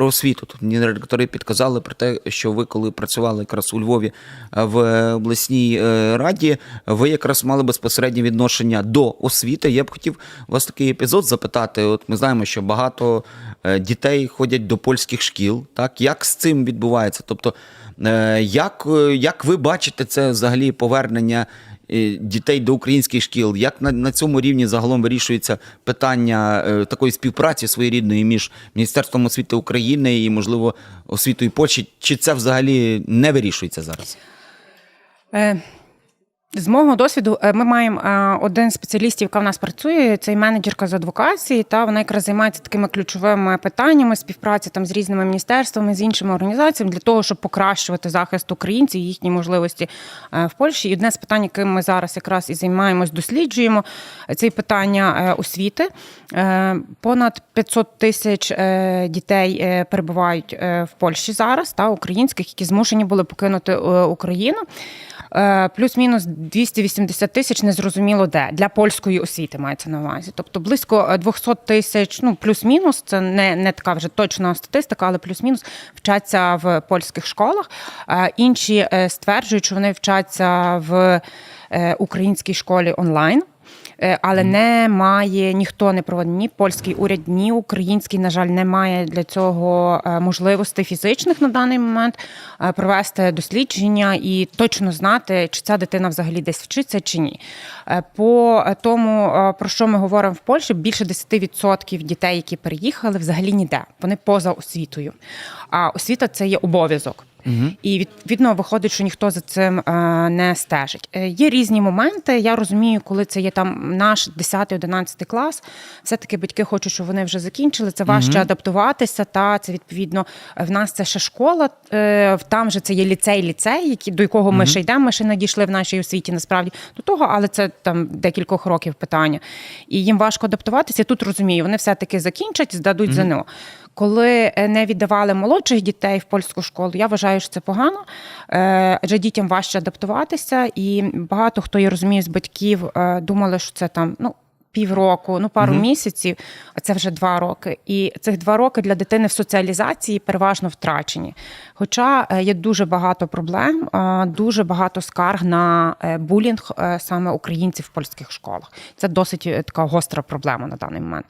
про освіту. Тут мені редактори підказали про те, що ви, коли працювали якраз у Львові е, в обласній е, раді, ви якраз мали безпосереднє відношення до освіти. Я б хотів вас такий епізод запитати. От ми знаємо, що багато е, дітей ходять до польських шкіл. Так як з цим відбувається? Тобто, як, як ви бачите це взагалі повернення? Е, Дітей до українських шкіл, як на, на цьому рівні загалом вирішується питання е, такої співпраці своєрідної між Міністерством освіти України і, можливо, освітою Польщі? Чи це взагалі не вирішується зараз? Е, З мого досвіду, е, ми маємо е, один спеціалістів, яка в нас працює, це менеджерка з адвокації. Та вона якраз займається такими ключовими питаннями співпраці там з різними міністерствами, з іншими організаціями для того, щоб покращувати захист українців, їхні можливості е, в Польщі. І одне з питань, яким ми зараз якраз і займаємось, досліджуємо, це питання освіти. Понад 500 тисяч дітей перебувають в Польщі зараз, та українських, які змушені були покинути Україну. Е, Плюс-мінус 280 тисяч незрозуміло де для польської освіти мається на увазі. Тобто близько е, 200 тисяч, ну плюс-мінус, це не, не така вже точна статистика, але плюс-мінус вчаться в польських школах. Е, Інші е, стверджують, що вони вчаться в е, українській школі онлайн. Е, Але немає ніхто не проводить ні польський уряд, ні український, на жаль, не має для цього е, можливостей фізичних на даний момент е, провести дослідження і точно знати, чи ця дитина взагалі десь вчиться чи ні. По тому, про що ми говоримо в Польщі, більше 10% дітей, які переїхали, взагалі ніде. Вони поза освітою. А освіта це є обов'язок. І відповідно виходить, що ніхто за цим е, не стежить. Е, Є різні моменти. Я розумію, коли це є там наш 10-11 клас. Все-таки батьки хочуть, щоб вони вже закінчили. Це важче адаптуватися. Та це відповідно в нас це ще школа. е, Там же це є ліцей, ліцей, які до якого ми ще йдемо. Ми ще не дійшли в нашій освіті насправді до того, але це там декількох років питання. І їм важко адаптуватися. Я тут розумію, вони все-таки закінчать, здадуть ЗНО. Коли е, не віддавали молодших дітей в польську школу, я вважаю, що це погано, е, адже дітям важче адаптуватися, і багато хто я розумію з батьків е, думали, що це там ну. Півроку, ну пару місяців, а це вже два роки. І цих два роки для дитини в соціалізації переважно втрачені. Хоча є дуже багато проблем, дуже багато скарг на булінг саме українців в польських школах. Це досить така гостра проблема на даний момент.